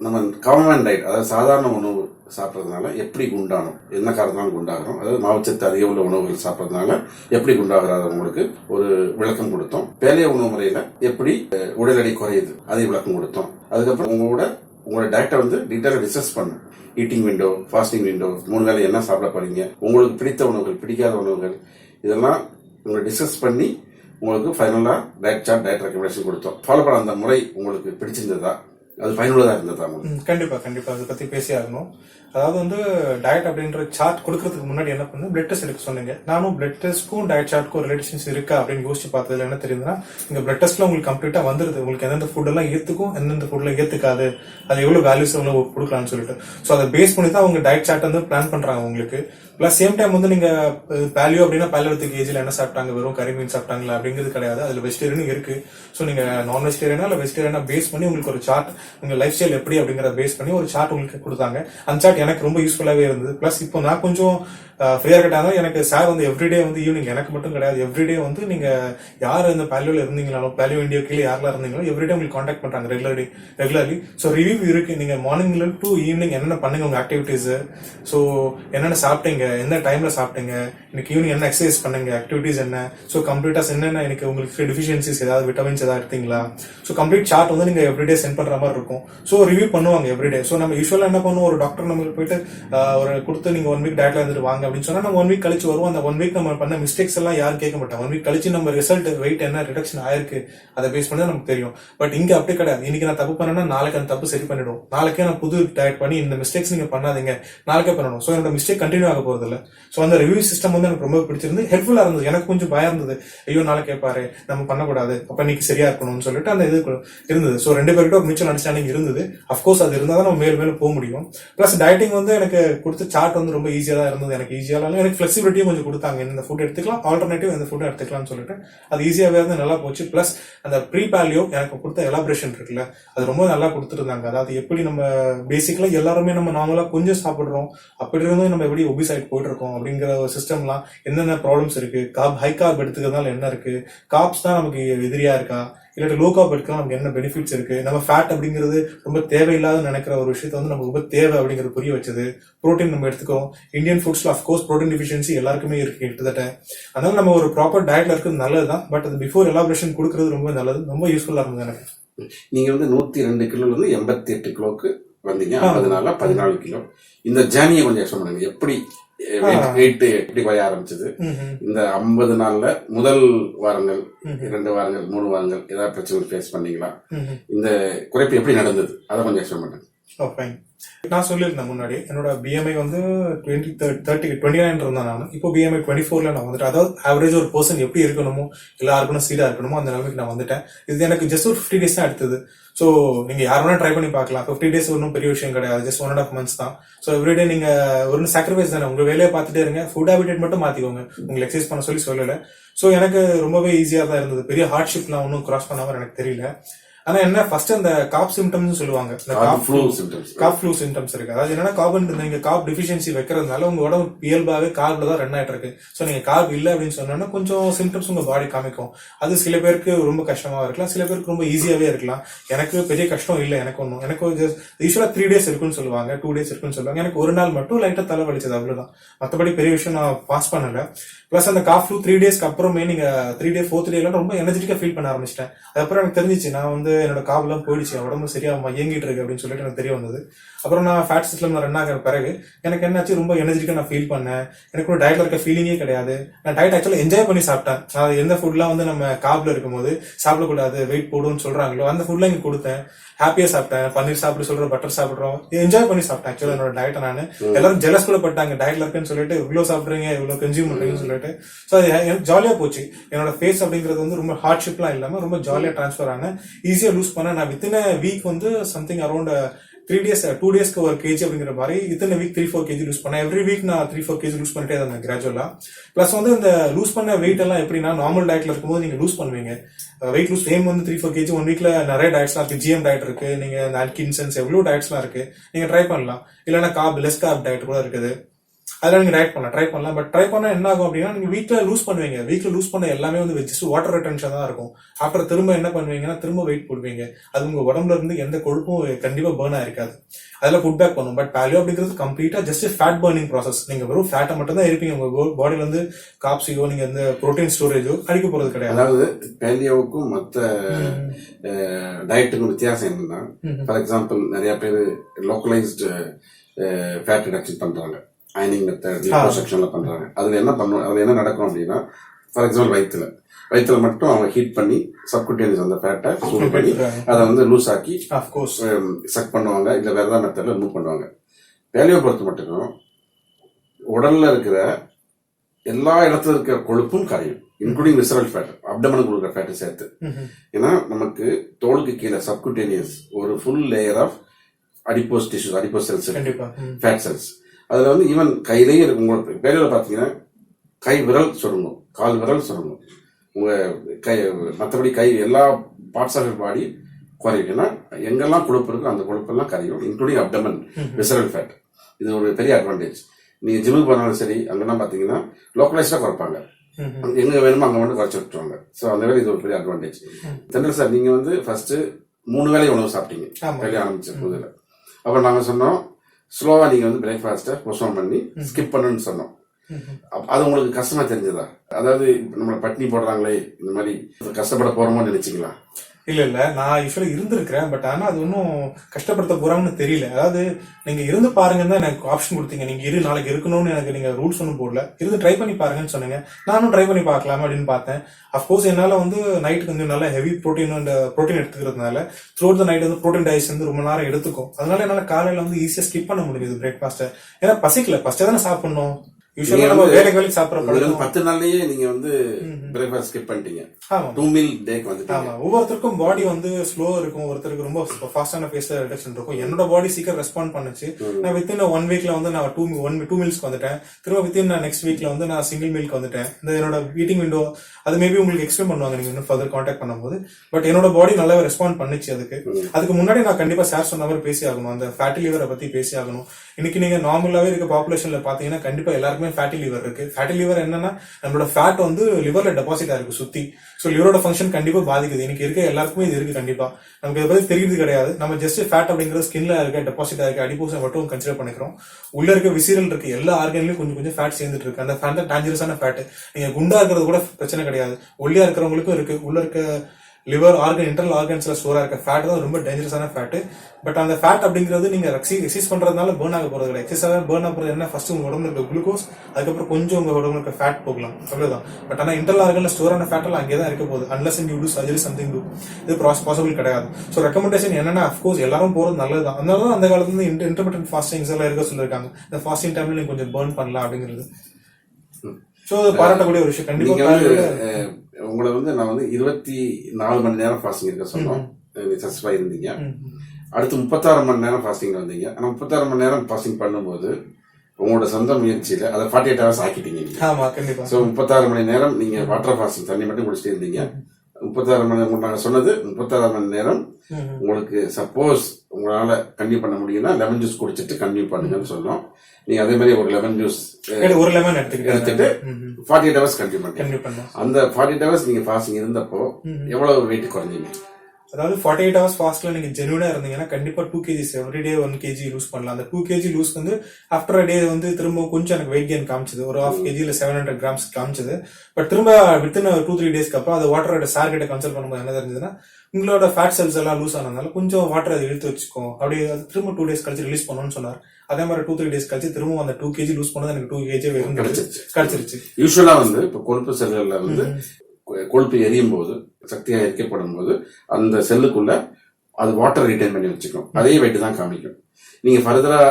நம்ம காமன் டயட் அதாவது சாதாரண உணவு சாப்பிட்றதுனால எப்படி குண்டானோம் என்ன காரணத்தினால குண்டாகிறோம் அதாவது மாவுச்சத்து அதிக உள்ள உணவுகள் சாப்பிட்றதுனால எப்படி குண்டாகிறாதவங்களுக்கு ஒரு விளக்கம் கொடுத்தோம். பேலைய உணவு முறையில் எப்படி உடல் எடை குறையுது அதை விளக்கம் கொடுத்தோம். அதுக்கப்புறம் உங்களோட உங்களோட டயட்டை வந்து டீட்டெயிலாக ரிசர்ச் பண்ணும் ஈட்டிங் விண்டோ ஃபாஸ்டிங் விண்டோ மூணு வேலை என்ன சாப்பிட போறீங்க உங்களுக்கு பிடித்த உணவுகள் பிடிக்காத உணவுகள் இதெல்லாம் உங்களை டிஸ்கஸ் பண்ணி உங்களுக்கு ஃபைனலாக டயட் சார்ட் டயட் ரெக்கமெண்டேஷன் கொடுத்தோம். ஃபாலோ பண்ண அந்த முறை உங்களுக்கு பிடிச்சிருந்ததா? அது பயனுள்ளதாக இருந்ததா உங்களுக்கு? கண்டிப்பாக அதை பற்றி பேசி ஆகணும். அதாவது வந்து டயட் அப்படின்ற சார்ட் கொடுக்கறதுக்கு முன்னாடி என்ன பண்ணு? பிளட் டெஸ்ட் எடுக்க சொன்னீங்க. நானும் பிளட் டெஸ்ட்க்கும் டயட் சார்ட்க்கும் ரிலேஷன்ஸ் இருக்கா அப்படின்னு யோசிச்சு பார்த்ததுல என்ன தெரியுதுன்னா இந்த பிளட் டெஸ்ட்ல உங்களுக்கு கம்ப்ளீட்டா வந்துருது. உங்களுக்கு எந்தெந்த ஃபுட் எல்லாம் ஏத்துக்கும் எந்தெந்த ஃபுட்ல ஏத்துக்காது. அது எவ்வளவு வேல்யூஸ் எவ்வளவு கொடுக்கலாம்னு சொல்லிட்டு. ஸோ அதை பேஸ் பண்ணி தான் அவங்க டயட் சார்ட் வந்து பிளான் பண்றாங்க உங்களுக்கு. பிளஸ் சேம் டைம் வந்து நீங்க பேலியோ அப்படின்னா பேலியோத்திக் ஏஜ்ல என்ன சாப்பிட்டாங்க? வெறும் கறி மீன் சாப்பிட்டாங்களா? அப்படிங்கிறது கிடையாது. அதுல வெஜிடேரியனும் இருக்கு. ஸோ நீங்க நான் வெஜிடேரியனா இல்ல வெஜிடேரியனா பேஸ் பண்ணி உங்களுக்கு ஒரு சார்ட் உங்க லைஃப் ஸ்டைல் எப்படி அப்படிங்கறத பேஸ் பண்ணி ஒரு சார்ட் உங்களுக்கு கொடுத்தாங்க. அந்த சார்ட் எனக்கு ரொம்ப யூஸ்ஃபுல்லாவே இருந்தது. ப்ளஸ் இப்போ நான் கொஞ்சம் ஃப்ரீயாக கேட்டாங்க எனக்கு சார் வந்து எவ்ரிடே வந்து ஈவினிங் எனக்கு மட்டும் கிடையாது. எவ்ரிடே வந்து நீங்க யார் இந்த பேலியோல இருந்தீங்களோ பேலியோ இந்தியா கீழே யாரெல்லாம் இருந்தீங்களோ எவ்ரிடே உங்களுக்கு காண்டாக்ட் பண்றாங்க ரெகுலர்லி ரெகுலர்லி ஸோ ரிவ்யூ இருக்கு. நீங்க மார்னிங்ல டு ஈவினிங் என்னென்ன பண்ணுங்க உங்க ஆக்டிவிட்டீஸ் ஸோ என்னென்ன சாப்பிட்டீங்க? எந்த டைம்ல சாப்பிட்டீங்க? இன்னைக்கு ஈவினிங் என்ன எக்ஸசைஸ் பண்ணுங்க? ஆக்டிவிட்டீஸ் என்ன? ஸோ கம்ப்ளீட்டா என்னென்ன எனக்கு உங்களுக்கு டிஃபிஷியன்சிஸ் ஏதாவது விட்டமின்ஸ் ஏதாவது எடுத்தீங்களா? ஸோ கம்ப்ளீட் சார்ட் வந்து நீங்க எவ்ரிடே சென்ட் பண்ற மாதிரி இருக்கும். ஸோ ரிவ்யூ பண்ணுவாங்க எவ்ரிடே ஸோ நம்ம யூஸ்வலாக என்ன பண்ணுவோம்? ஒரு டாக்டர் நம்மளுக்கு போயிட்டு ஒரு கொடுத்து நீங்க ஒன் வீக் டயட்ல இருந்துட்டு வாங்க அப்படின்னு சொன்னா நம்ம ஒன் வீக் கழிச்சு வருவோம். அந்த ஒன் வீக் நம்ம பண்ண மிஸ்டேக்ஸ் எல்லாம் யாரும் கேட்க மாட்டோம் ஒன் வீக் கழிச்சு நம்ம ரிசல்ட் வெயிட் என்ன ரிடக்ஷன் ஆயிருக்கு அதை பேஸ் பண்ணி நமக்கு தெரியும். பட் இங்க அப்படி கிடையாது. இன்னைக்கு நான் தப்பு பண்ணேன்னா நாளைக்கு அந்த தப்பு சரி பண்ணிடுவோம் நாளைக்கே நான் புது டயட் பண்ணி இந்த மிஸ்டேக்ஸ் நீங்க பண்ணாதீங்க. நாளைக்கே பண்ணணும். ஸோ என்னோட மிஸ்டேக் கண்டினியூ ஆக போறது இல்லை ஸோ அந்த ரிவ்யூ சிஸ்டம் வந்து எனக்கு ரொம்ப பிடிச்சிருந்து ஹெல்ப்ஃபுல்லா இருந்தது. எனக்கு கொஞ்சம் பயம் இருந்தது. ஐயோ நாளைக்கு கேட்பாரு நம்ம பண்ணக்கூடாது. அப்ப இன்னைக்கு சரியா இருக்கணும்னு சொல்லிட்டு அந்த இது இருந்தது. ஸோ ரெண்டு பேர்கிட்ட ஒரு மியூச்சுவல் அண்டர்ஸ்டாண்டிங் இருந்தது. அஃப்கோர்ஸ் அது இருந்தால் தான் நம்ம மேலும் மேலும் போக முடியும். ப்ளஸ் டயட்டிங் வந்து எனக்கு கொடுத்த சார்ட் வந்து ரொம்ப ஈஸியாக தான் இருந்தது. எனக்கு ஈஸியாக எனக்கு ஃப்ளெக்சிபிலிட்டியும் கொஞ்சம் கொடுத்தாங்க. இந்த ஃபுட் எடுத்துக்கலாம் ஆல்டர்னேட்டிவ் இந்த ஃபுட் எடுத்துக்கலாம்னு சொல்லிட்டு. அது ஈஸியாகவே இருந்து நல்லா போச்சு. ப்ளஸ் அந்த ப்ரீ பேலியோ எனக்கு கொடுத்த எலாபரேஷன் இருக்குல்ல அது ரொம்ப நல்லா கொடுத்துருந்தாங்க. அதாவது எப்படி நம்ம பேசிக்கலாக எல்லாருமே நம்ம நார்மலாக கொஞ்சம் சாப்பிட்றோம். அப்படி இருந்தும் நம்ம எப்படி ஒபி சைட் போயிட்டு இருக்கோம் அப்படிங்கிற ஒரு சிஸ்டம்லாம் என்னென்ன ப்ராப்ளம்ஸ் இருக்கு? காப் ஹை காப் எடுத்துக்கிறதுனால என்ன இருக்கு? காப்ஸ் தான் நமக்கு எதிரியா இருக்கா? இல்லாட்டி லோ காப் எடுக்கலாம் நமக்கு என்ன பெனிஃபிட்ஸ் இருக்கு? நம்ம ஃபேட் அப்படிங்கிறது ரொம்ப தேவையில்லாத நினைக்கிற ஒரு விஷயத்த வந்து நமக்கு ரொம்ப தேவை அப்படிங்கிறது புரிய வச்சது. புரோட்டீன் நம்ம எடுத்துக்கிறோம் இந்தியன் ஃபுட்ஸ்ல அஃப்கோர்ஸ் ப்ரோட்டீன் டிஃபிஷியன்சி எல்லாருக்குமே இருக்கு கிட்டத்தட்ட. அதனால நம்ம ஒரு ப்ராப்பர் டயட்ல இருக்கிறது நல்லது தான் பட் அது பிஃபோர் எலாபரேஷன் கொடுக்கறது ரொம்ப நல்லது ரொம்ப யூஸ்ஃபுல்லா இருந்தது எனக்கு. நீங்க வந்து நூத்தி ரெண்டு கிலோல இருந்து எண்பத்தி எட்டு கிலோக்கு வந்தீங்க. நாள்ல பதினாலு கிலோ இந்த ஜேர்னியை கொஞ்சம் எக்ஸ்பிளைன் பண்ணுங்க. எப்படி வெயிட் எப்படி குறைய ஆரம்பிச்சது. இந்த ஐம்பது நாள்ல முதல் வாரங்கள். இரண்டு வாரங்கள் மூணு வாரங்கள் ஏதாவது பிரச்சனை ஃபேஸ் பண்ணீங்களா. இந்த குறைப்பு எப்படி நடந்தது அதை கொஞ்சம் எக்ஸ்பிளைன் பண்ணுங்க Oh, ஃபைன் நான் சொல்லியிருந்தேன் முன்னாடி என்னோட பிஎம்ஐ வந்து டுவெண்ட்டி தேர்ட்டி டுவெண்ட்டி நைன் இருந்தேன் நான். இப்போ பிஎம்ஐ டுவெண்ட்டி ஃபோர்ல நான் வந்துட்டேன். அதாவது ஆவரேஜ் ஒரு பர்சன் எப்படி இருக்கணுமோ எல்லாருக்கும் சீடா இருக்கணுமோ அந்த நிலைமைக்கு நான் வந்துட்டேன். இது எனக்கு ஜஸ்ட் ஒரு ஃபிஃப்டி டேஸ் தான் எடுத்தது. ஸோ நீங்க யார் வேணா ட்ரை பண்ணி பார்க்கலாம். ஃபிஃப்டி டேஸ் ஒன்றும் பெரிய விஷயம் கிடையாது. Just one and half months தான். ஸோ எவ்ரிடே நீங்க ஒரு சாக்ரிஃபைஸ் தானே. உங்க வேலையை பார்த்துட்டே இருங்க. ஃபுட் ஹேபிடேட் மட்டும் மாத்திக்கோங்க. உங்களுக்கு எக்ஸசைஸ் பண்ண சொல்லி சொல்லல. ஸோ எனக்கு ரொம்பவே ஈஸியாக தான் இருந்தது. பெரிய ஹார்ட்ஷிப்லாம் ஒன்றும் கிராஸ் பண்ணாமல் எனக்கு தெரியல. ஆனா என்ன ஃபர்ஸ்ட் அந்த காப் சிம்டம்ஸ் சொல்லுவாங்க. இந்த cough flu symptoms cough flu symptoms இருக்கு. அதாவது என்னன்னா கார்பன் நீங்க காப் டிஃபிஷியன்சி வைக்கிறதுனால உங்க உடம்பு இயல்பாவே கார்ப்ல தான் ரன் ஆயிட்டு இருக்கு. ஸோ நீங்க கார்ப் இல்ல அப்படின்னு சொன்னோன்னா கொஞ்சம் சிம்டம்ஸ் உங்க பாடி காமிக்கும். அது சில பேருக்கு ரொம்ப கஷ்டமா இருக்கலாம். சில பேருக்கு ரொம்ப ஈஸியாவே இருக்கலாம். எனக்கு பெரிய கஷ்டம் இல்லை எனக்கு ஒன்றும் எனக்கு யூஸ்வலா த்ரீ டேஸ் இருக்குன்னு சொல்லுவாங்க. டூ டேஸ் இருக்குன்னு சொல்லுவாங்க. எனக்கு ஒரு நாள் மட்டும் லைட்டா தலை வலிச்சது அவ்வளவுதான். மற்றபடி பெரிய விஷயம் நான் பாஸ் பண்ணல. பிளஸ் அந்த காஃப் ஃப்ளூ த்ரீ டேஸ்க்கு அப்புறமே நீங்க த்ரீ டே ஃபோர்த் டேல ரொம்ப எனர்ஜெட்டிக்கா ஃபீல் பண்ண ஆரம்பிச்சிட்டேன். அதுக்கப்புறம் எனக்கு தெரிஞ்சிச்சு நான் வந்து என்னோட காபெல்லாம் போயிடுச்சு உடம்பு சரியா இயங்கிட்டு இருக்கு அப்படின்னு சொல்லிட்டு எனக்கு தெரிய வந்தது. அப்புறம் நான் ஃபேட் சிஸ்டம் ரன் ஆகிற பிறகு எனக்கு என்னாச்சு ரொம்ப எனர்ஜெட்டிக்கா நான் ஃபீல் பண்ணேன். எனக்கு ஒரு டயட்ல இருக்க ஃபீலிங்கே கிடையாது. நான் டயட் ஆக்சுவலா என்ஜாய் பண்ணி சாப்பிட்டேன். அது எந்த ஃபுட்லாம் வந்து நம்ம காப்ல இருக்கும்போது சாப்பிடக்கூடாது வெயிட் போடுன்னு சொல்றாங்களோ அந்த ஃபுட்லாம் இங்க கொடுத்தேன். ஹாப்பியா சாப்பிட்டேன். பன்னீர் சாப்பிட சொல்றோம் பட்டர் சாப்பிடுறோம். என்ஜாய் பண்ணி சாப்பிட்டேன் ஆக்சுவலா என்னோட டயட்டை நான். எல்லாரும் ஜெலஸ் கூட பட்டாங்க. டயட்ல இருக்குன்னு சொல்லிட்டு இவ்வளவு சாப்பிடுறீங்க இவ்வளவு கன்சியூம் பண்றீங்கன்னு சொல்லிட்டு. ஸோ அது எனக்கு ஜாலியா போச்சு. என்னோட ஃபேஸ் அப்படிங்கிறது வந்து ரொம்ப ஹார்ட்ஷிப்லாம் இல்லாம ரொம்ப ஜாலியா ட்ரான்ஸ்ஃபர் ஆனேன். ஈஸியா லூஸ் பண்ண நான் வித்தின் வீக் வந்து something around three days two டேஸ்க்கு ஒரு கேஜி அப்படிங்கிற மாதிரி இத்தனை week three four KG lose பண்ணேன். எவ்ரி வீக் நான் த்ரீ ஃபோர் கேஜி லூஸ் பண்ணிட்டே இருந்தேன் கிராஜுவலா ப்ளஸ் வந்து இந்த லூஸ் பண்ண வெயிட் எல்லாம் எப்படின்னா நார்மல் டயட்ல இருக்கும்போது நீங்க லூஸ் பண்ணுவீங்க. வெயிட் லூஸ் சேம் வந்து த்ரீ ஃபோர் கேஜி ஒன் வீக்ல நிறைய டயட்ஸ்லாம் இருக்கு. ஜிஎம் டயட் இருக்கு. நீங்க இந்த அல்கின்சன்ஸ் எவ்வளவு டயட்ஸ்லாம் இருக்கு. நீங்க ட்ரை பண்ணலாம். இல்லைன்னா காப் லெஸ் காப் டயட் கூட இருக்குது. அதெல்லாம் நீங்க டயட் பண்ணலாம் ட்ரை பண்ணலாம். பட் ட்ரை பண்ணா என்ன ஆகும் அப்படின்னா நீங்க வீக்ல லூஸ் பண்ணுவீங்க. வீக்ல லூஸ் பண்ண எல்லாமே வந்து ஜஸ்ட் வாட்டர் ரிட்டன்ஷன் தான் இருக்கும். அப்புறம் திரும்ப என்ன பண்ணுவீங்கன்னா திரும்ப வெயிட் போடுவீங்க. அது உங்க உடம்புல இருந்து எந்த கொழுப்பும் கண்டிப்பா பேர்ன் ஆயிருக்காது. அதுல ஃபுட் பேக் பண்ணும். பட் பேலியோ அப்படிங்கிறது கம்ப்ளீட்டா ஜஸ்ட் ஃபேட் பர்னிங் ப்ராசஸ் நீங்க வெறும் ஃபேட்டை மட்டும் தான் இருப்பீங்க உங்க பாடியில இருந்து காப்ஸியோ நீங்க இந்த ப்ரோட்டீன் ஸ்டோரேஜோ அடிக்க போறது கிடையாது. அதாவது பேலியோவுக்கும் மற்ற டயட்டுக்கும் வித்தியாசம் என்னன்னா. ஃபார் எக்ஸாம்பிள் நிறைய பேர் லோக்கலைஸ்டு ஃபேட் ரிடக்ஷன் பண்றாங்க. அயனிங் மெத்தட் செக்ஷன்ல பண்றாங்க. அதுல என்ன பண்ணுவோம் அதுல என்ன நடக்கும் அப்படின்னா ஃபார் எக்ஸாம்பிள் வயிற்றுல வயிற்றுல மட்டும் அவங்க ஹீட் பண்ணி சப்குட்டேனியஸ் அந்த ஃபேட்டை சூடு பண்ணி அதை வந்து லூஸ் ஆக்கி அஃப்கோர்ஸ் சக் பண்ணுவாங்க இல்லை வேற ஏதாவது மெத்தடில் ரிமூவ் பண்ணுவாங்க. வேலையை பொறுத்த மட்டும் உடல்ல இருக்கிற எல்லா இடத்துல இருக்கிற கொழுப்பும் கரையும் இன்க்ளூடிங் விசரல் ஃபேட் அப்டமனுக்கு கொடுக்குற ஃபேட்டை சேர்த்து. ஏன்னா நமக்கு தோலுக்கு கீழே சப்குட்டேனியஸ் ஒரு full layer of adipose tissues adipose cells. Fat cells அதில் வந்து ஈவன் கையிலேயே இருக்கும் உங்களுக்கு வேலையில் பார்த்தீங்கன்னா கை விரல் சுருங்கும். கால் விரல் சுருங்கும். உங்கள் கை மற்றபடி கை எல்லா பார்ட்ஸ் ஆஃப் பாடி குறையும். ஏன்னா எங்கெல்லாம் கொழுப்பு இருக்கோ அந்த கொழுப்பெல்லாம் கரையும் இன்க்ளூடிங் அப்டமன் விசரல் ஃபேட் இது ஒரு பெரிய அட்வான்டேஜ் நீங்கள் ஜிம்முக்கு போனாலும் சரி அங்கெல்லாம் பார்த்தீங்கன்னா லோக்கலைஸ்டாக குறைப்பாங்க. எங்க வேணுமோ அங்க மட்டும் குறைச்சு விட்டுருவாங்க. ஸோ அந்த வேலை இது ஒரு பெரிய அட்வான்டேஜ் தென்றல் சார் நீங்க வந்து ஃபர்ஸ்ட் மூணு வேளை உணவு சாப்பிட்டீங்க. வேலையை ஆரம்பிச்ச புதுல. அப்புறம் நாங்க சொன்னோம் ஸ்லோவா நீங்க வந்து பிரேக்ஃபாஸ்ட்டை போஸ்ட்போன் பண்ணி ஸ்கிப் பண்ணுன்னு சொன்னோம். அது உங்களுக்கு கஷ்டமா தெரிஞ்சதா? அதாவது நம்மள பட்னி போடுறாங்களே இந்த மாதிரி கஷ்டப்பட போறோமோ நினைச்சீங்களா? இல்ல இல்ல நான் இஃப்ல இருந்திருக்கிறேன் பட் ஆனா அது ஒன்றும் கஷ்டப்படுத்த போறாங்கன்னு தெரியல. அதாவது நீங்க இருந்து பாருங்கன்னு தான் எனக்கு ஆப்ஷன் கொடுத்தீங்க. நீங்க இரு நாளைக்கு இருக்கணும்னு எனக்கு நீங்க ரூல்ஸ் ஒன்றும் போடல. இருந்து ட்ரை பண்ணி பாருங்கன்னு சொன்னீங்க. நானும் ட்ரை பண்ணி பார்க்கலாமா அப்படின்னு பார்த்தேன். அஃப்கோர்ஸ் என்னால வந்து நைட் கொஞ்சம் நல்லா ஹெவி ப்ரோட்டீன் அண்ட் ப்ரோட்டீன் எடுத்துக்கிறதுனால த்ரூ த நைட் வந்து ப்ரோட்டீன் டைஸ் வந்து ரொம்ப நேரம் எடுத்துக்கும். அதனால என்னால காலையில வந்து ஈஸியா ஸ்கிப் பண்ண முடியுது பிரேக்ஃபாஸ்ட்டை ஏன்னா பசிக்கல. ஃபர்ஸ்டே தானே சாப்பிடணும். யூஸ்வலா நம்ம வேலைக்கு வேலைக்கு சாப்பிட்ற பழக்கம். பத்து நாள்லயே நீங்க வந்து பிரேக்ஃபாஸ்ட் ஸ்கிப் பண்ணிட்டீங்க. டூ மீல் டேக்கு ஆமா. ஒவ்வொருத்தருக்கும் பாடி வந்து ஸ்லோ இருக்கும். ஒருத்தருக்கு ரொம்ப ஃபாஸ்டான பேஸ்ல ரிடக்ஷன் இருக்கும். என்னோட பாடி சீக்கிரம் ரெஸ்பாண்ட் பண்ணுச்சு. நான் வித்தின் ஒன் வீக்ல வந்து நான் டூ ஒன் டூ மீல்ஸ்க்கு வந்துட்டேன். திரும்ப வித்தின் நெக்ஸ்ட் வீக்ல வந்து நான் சிங்கிள் மீல்க்கு வந்துட்டேன். இந்த என்னோட வீட்டிங் விண்டோ அது மேபி உங்களுக்கு எக்ஸ்பிளைன் பண்ணுவாங்க நீங்க இன்னும் ஃபர்தர் காண்டாக்ட் பண்ணும்போது. பட் என்னோட பாடி நல்லாவே ரெஸ்பாண்ட் பண்ணுச்சு அதுக்கு. அதுக்கு முன்னாடி நான் கண்டிப்பா சார் சொன்ன மாதிரி பேசி ஆகணும். அந்த ஃபேட்டி லிவரை பத்தி பேசி ஆகணும். இன்னைக்கு நீங்க நார்மலாவே இருக்க பாப்புலேஷன்ல பாத்தீங்கன்னா கண்டிப்பா எல்லாருக்குமே ஃபேட்டி லிவர் இருக்கு. ஃபேட்டி லிவர் என்னன்னா நம்மளோட ஃபேட் வந்து லிவர்ல டெபாசிட் ஆயிருக்கு சுத்தி. ஸோ லிவரோட ஃபங்க்ஷன் கண்டிப்பா பாதிக்குது. இன்னைக்கு இருக்க எல்லாருக்குமே இது இருக்கு கண்டிப்பா. நமக்கு இதை பத்தி தெரியுது கிடையாது. நம்ம ஜஸ்ட் ஃபேட் அப்படிங்கிறது ஸ்கின்ல இருக்க டெபாசிட் ஆயிருக்க. அடிப்போசை மட்டும் கன்சிடர் பண்ணிக்கிறோம். உள்ள இருக்க விசிறல் இருக்கு எல்லா ஆர்கன்லயும் கொஞ்சம் கொஞ்சம் ஃபேட் சேர்ந்துட்டு இருக்கு. அந்த ஃபேட் தான் டேஞ்சரஸான ஃபேட் நீங்க குண்டா இருக்கிறது கூட பிரச்சனை கிடையாது. ஒல்லியா இருக்கிறவங்களுக்கும் இருக்கு. உள்ள இருக்க லிவர் ஆர்கன் இன்டர்னல் ஆர்கன்ஸ்ல ஸ்டோரா இருக்க ஃபேட் தான் ரொம்ப டேஞ்சரஸான ஃபேட் பட் அந்த ஃபேட் அப்படிங்கிறது நீங்க எக்ஸசைஸ் பண்றதுனால பேர்ன் ஆக போறது கிடையாது. எக்ஸசைஸ் பேர்ன் ஆகிறது என்ன? ஃபர்ஸ்ட் உங்க உடம்புல இருக்க குளுக்கோஸ் அதுக்கப்புறம் கொஞ்சம் உங்க உடம்புல இருக்க ஃபேட் போகலாம். அவ்வளவுதான். பட் ஆனா இன்டர்னல் ஆர்கன்ல ஸ்டோர் ஆன ஃபேட் எல்லாம் அங்கே தான் இருக்க போகுது. Unless you do surgery something to இது பாசிபிள் கிடையாது. ஸோ ரெக்கமெண்டேஷன் என்னன்னா அஃப்கோர்ஸ் எல்லாரும் போறது நல்லது தான் அதனால தான் அந்த காலத்துல இருந்து இன்டர்மீடியன் ஃபாஸ்டிங்ஸ் எல்லாம் இருக்க சொல்லியிருக்காங்க. இந்த ஃபாஸ்டிங் டைம்ல நீங்க கொஞ்சம் பேர்ன் பண்ணலாம் அப்படிங்கிறது. ஸோ அது பாராட்டக்கூடிய ஒரு விஷயம். நீங்க கண்டிப்பா வந்து அஹ், உங்களை வந்து நான் வந்து இருபத்தி நாலு மணி நேரம் ஃபாஸ்டிங் இருக்க சொன்னோம். சஸ்பா இருந்தீங்க. அடுத்து முப்பத்தாறு மணி நேரம் ஃபாஸ்டிங் வந்தீங்க ஆனா முப்பத்தாறு மணி நேரம் ஃபாஸ்டிங் பண்ணும்போது உங்களோட சொந்த முயற்சியில அதை ஃபார்ட்டி எயிட் ஹவர்ஸ் ஆக்கிட்டீங்க நீங்க. ஆமா கண்டிப்பா. ஸோ முப்பத்தாறு மணி நேரம் நீங்க வாட்டர் ஃபாஸ்டிங் தண்ணி மட்டும் குடிச்சிட்டு இருந்தீங்க. முப்பத்தாறு மணி நேரம் நாங்க சொன்னது முப்பத்தாறு மணி நேரம். உங்களுக்கு சப்போஸ் உங்களால கன்டினியூ பண்ண முடியும்னா லெமன் ஜூஸ் குடிச்சிட்டு கன்டினியூ பண்ணுங்கன்னு சொன்னோம். நீங்க அதே மாதிரி ஒரு லெமன் ஜூஸ் ஒரு லெமன் எடுத்துக்கிட்டேன் எடுத்துட்டு ஃபார்ட்டி எயிட் ஹவர்ஸ் கன்டினியூ பண்ணுங்க. அந்த ஃபார்ட்டி எயிட் ஹவர்ஸ் நீங்க ஃபாஸ்டிங் இருந்தப்போ எவ்வளவு வெயிட் குறைஞ்சீங்க? அதாவது ஃபார்ட்டி எயிட் ஹவர்ஸ் ஃபாஸ்ட்ல நீங்க ஜெனுவனா இருந்தீங்கன்னா கண்டிப்பா two KGs every day one KG lose பண்ணலாம். அந்த டூ கேஜி லூஸ் வந்து ஆஃப்டர் டே வந்து திரும்ப கொஞ்சம் எனக்கு வெயிட் கெயின் காமிச்சது. ஒரு ஹாஃப் கேஜி இல்ல செவன் ஹண்ட்ரட் கிராம்ஸ் காமிச்சது. பட் திரும்ப வித்தின் டூ த்ரீ டேஸ்க்கு அப்புறம் அது வாட்டரோட சார் கிட்ட கன்சல்ட் பண்ணும்போது என்ன தெரிஞ்சதுன்னா உங்களோட ஃபேட் செல்ஸ் எல்லாம் லூஸ் ஆனதுனால கொஞ்சம் வாட்டர் அதை இழுத்து வச்சுக்கோம் அப்படி அது திரும்ப டூ டேஸ் கழிச்சு ரிலீஸ் பண்ணணும்னு சொன்னார். அதே மாதிரி டூ த்ரீ டேஸ் கழிச்சு திரும்ப அந்த டூ கேஜி லூஸ் பண்ணது எனக்கு டூ கேஜி வெறும் கிடைச்சிருச்சு. கிடைச்சிருச்சு. யூஸ்வலா வந்து இப்போ கொழுப்பு செல்கள்ல வந்து கொழுப்பு எரியும் போது சக்தியா எரிக்கப்படும் போது அந்த செல்லுக்குள்ள அது வாட்டர் ரிட்டைன் பண்ணி வச்சுக்கும் அதே வெயிட் தான் காமிக்கும். நீங்க ஃபர்தரா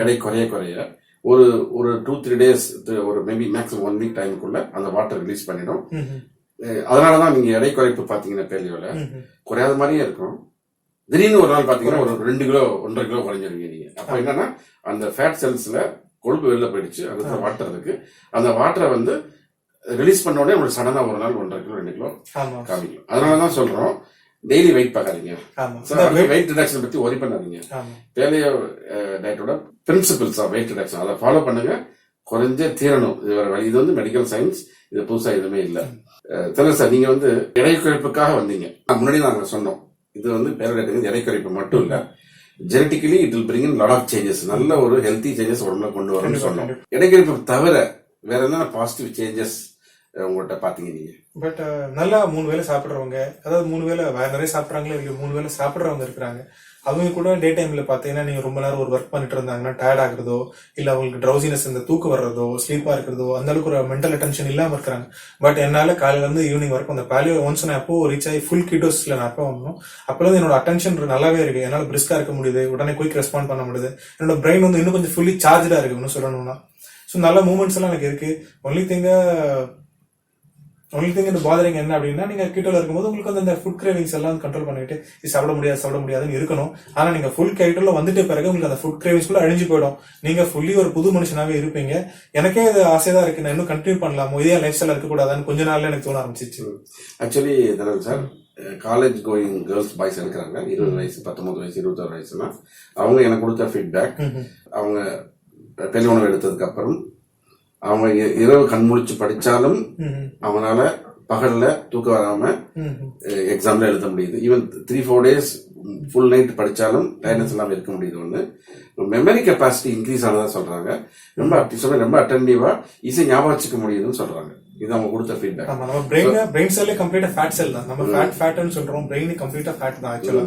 எடை குறைய குறைய ஒரு ஒரு டூ த்ரீ டேஸ் ஒரு மேபி மேக்ஸிமம் ஒன் வீக் டைமுக்குள்ள அந்த வாட்டர் ரிலீஸ் பண்ணிடும். அதனாலதான் நீங்க எடை குறைப்பு பாத்தீங்கன்னா பேலியோல ம்ஹும். குறையாத மாதிரியே இருக்கும். திடீர்னு ஒரு நாள் பாத்தீங்கன்னா ஒரு ரெண்டு கிலோ ஒன்றரை கிலோ குறைஞ்சிருவீங்க நீங்க. அப்ப என்னன்னா அந்த ஃபேட் செல்ஸ்ல கொழுப்பு வெளில போயிடுச்சு அந்த வாட்டர் இருக்கு. அந்த வாட்டரை வந்து ரிலீஸ் பண்ண உடனே உங்களுக்கு சடனா ஒரு நாள் ஒன்றரை கிலோ ரெண்டு கிலோ காமிக்கும். அதனாலதான் சொல்றோம் டெய்லி வெயிட் பார்க்காதீங்க. வெயிட் ரிடக்ஷன் பத்தி ஒரி பண்ணாதீங்க. பேலியோ டயட்டோட பிரின்சிபிள்ஸ் ஆஃப் வெயிட் ரிடக்ஷன் அதை ஃபாலோ பண்ணுங்க. குறைஞ்சே தீரணும். இது வழி. இது வந்து மெடிக்கல் சயின்ஸ் இது புதுசா எதுவுமே இல்ல. தெரியல சார் நீங்க வந்து எடை குறைப்புக்காக வந்தீங்க முன்னாடி நாங்க சொன்னோம். இது வந்து பேரடைட்டு எடை குறைப்பு மட்டும் இல்ல. Genetically it will bring lot of changes நல்ல ஒரு ஹெல்த்தி சேஞ்சஸ் உடம்புல கொண்டு கண்டிப்பா, சொன்னோம். எடை குறைப்பு தவிர வேற என்ன பாசிட்டிவ் சேஞ்சஸ் உங்கள்கிட்ட பார்த்தீங்க நீங்கள் பட் நல்லா மூணு வேலை சாப்பிட்றவங்க அதாவது மூணு வேளை வேற நிறைய சாப்பிட்றாங்களோ இல்லையோ மூணு வேளை சாப்பிட்றவங்க இருக்கிறாங்க. அவங்க கூட டே டைமில் பார்த்தீங்கன்னா நீங்கள் ரொம்ப நேரம் ஒரு ஒர்க் பண்ணிட்டு இருந்தாங்கன்னா டயர்ட் ஆகுறதோ இல்லை அவங்களுக்கு ட்ரௌசினஸ் இந்த தூக்கம் வர்றதோ ஸ்லீப்பாக இருக்கிறதோ அந்த அளவுக்கு ஒரு மென்டல் அட்டென்ஷன் இல்லாமல் இருக்கிறாங்க. பட் என்னால் காலையிலேருந்து ஈவினிங் வரைக்கும் அந்த பேலியோ ஒன்ஸ் நான் எப்போ ரீச் ஆகி ஃபுல் கீட்டோஸ்ல நான் எப்போ வந்தோம். அப்போது என்னோட அட்டென்ஷன் நல்லாவே இருக்குது என்னால் பிரிஸ்காக இருக்க முடியுது. உடனே குயிக் ரெஸ்பாண்ட் பண்ண முடியுது. என்னோட பிரெயின் வந்து இன்னும் கொஞ்சம் ஃபுல்லி சார்ஜாக இருக்குன்னு இன்னும் சொல்லணும்னா. ஸோ நல்ல மூமெண்ட்ஸ் எல்லாம் எனக்கு இருக்கு. ஒன்லி திங்க ஒன்லி திங் இந்த பாதரிங் என்ன அப்படின்னா நீங்க கீட்டோல இருக்கும்போது உங்களுக்கு வந்து அந்த ஃபுட் கிரேவிங்ஸ் எல்லாம் கண்ட்ரோல் பண்ணிட்டு சாப்பிட முடியாது சாப்பிட முடியாதுன்னு இருக்கணும். ஆனா நீங்க ஃபுல் கீட்டோல வந்துட்டு பிறகு உங்களுக்கு அந்த ஃபுட் கிரேவிங்ஸ் கூட அழிஞ்சு போயிடும். நீங்க ஃபுல்லி ஒரு புது மனுஷனாவே இருப்பீங்க. எனக்கே இது ஆசையா இருக்கு. நான் இன்னும் கண்டினியூ பண்ணலாமோ? இதே லைஃப் ஸ்டைல் இருக்கக்கூடாதான்னு கொஞ்ச நாள்ல எனக்கு தோண ஆரம்பிச்சிச்சு. Actually sir college going girls boys இருக்கிறாங்க இருபது வயசு பத்தொன்பது வயசு இருபத்தாறு வயசுனா அவங்க எனக்கு கொடுத்த ஃபீட்பேக் அவங்க பெரிய உணவு எடுத்ததுக்கு அப்புறம் இ- இரவு கண் முழிச்சு படிச்சாலும். அவனால பகல்ல தூக்கம் வராம. எக்ஸாம்ல எழுத முடியுது. Even three four days full night படிச்சாலும் டைனஸ் இல்லாம இருக்க முடியுது ஒண்ணு. மெமரி கெப்பாசிட்டி இன்க்ரீஸ் ஆனதா சொல்றாங்க. ரொம்ப அப்படி சொல்ல ரொம்ப அட்டன்டிவா ஈஸியா ஞாபகம் வச்சுக்க முடியுதுன்னு சொல்றாங்க. இது அவங்க கொடுத்த ஃபீட்பேக் ஆமா நம்ம பிரெயின் பிரெயின் செல்லே கம்ப்ளீட்டா ஃபேட் செல் தான். நம்ம ஃபேட் ஃபேட்னு சொல்றோம் பிரெயின் கம்ப்ளீட்டா ஃபேட் தான் ஆக்சுவலா